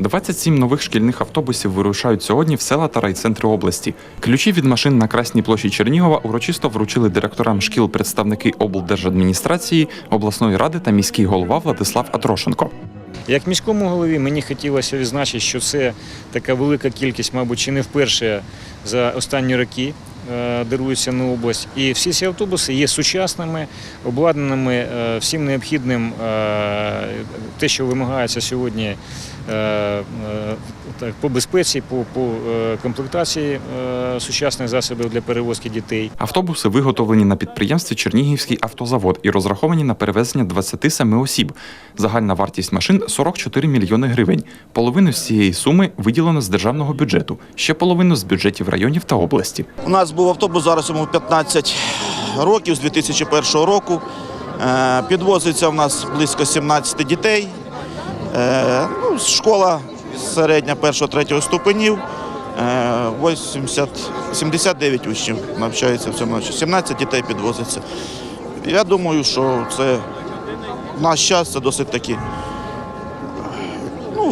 27 нових шкільних автобусів вирушають сьогодні в села та райцентри області. Ключі від машин на Красній площі Чернігова урочисто вручили директорам шкіл представники облдержадміністрації, обласної ради та міський голова Владислав Атрошенко. Як міському голові мені хотілося відзначити, що це така велика кількість, мабуть, чи не вперше за останні роки е, дарується на область. І всі ці автобуси є сучасними, обладнаними е, всім необхідним, е, те, що вимагається сьогодні так, по безпеці, по, по комплектації сучасних засобів для перевозки дітей. Автобуси виготовлені на підприємстві Чернігівський автозавод і розраховані на перевезення 27 осіб. Загальна вартість машин 44 мільйони гривень. Половину з цієї суми виділено з державного бюджету, ще половину з бюджетів районів та області. У нас був автобус, зараз йому 15 років, з 2001 року. Е, Підвозиться в нас близько 17 дітей. Е, ну, школа середня першого-третього ступенів. Е, 80, 79 учнів навчається в цьому навчанні. 17 дітей підвозиться. Я думаю, що це в наш час це досить таки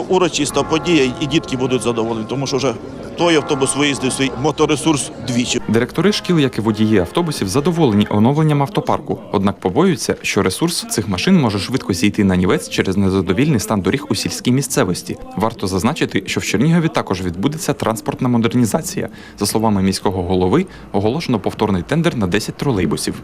урочиста подія, і дітки будуть задоволені, тому що вже той автобус виїздив свій моторесурс двічі. Директори шкіл, як і водії автобусів, задоволені оновленням автопарку. Однак побоюються, що ресурс цих машин може швидко зійти на нівець через незадовільний стан доріг у сільській місцевості. Варто зазначити, що в Чернігові також відбудеться транспортна модернізація. За словами міського голови, оголошено повторний тендер на 10 тролейбусів.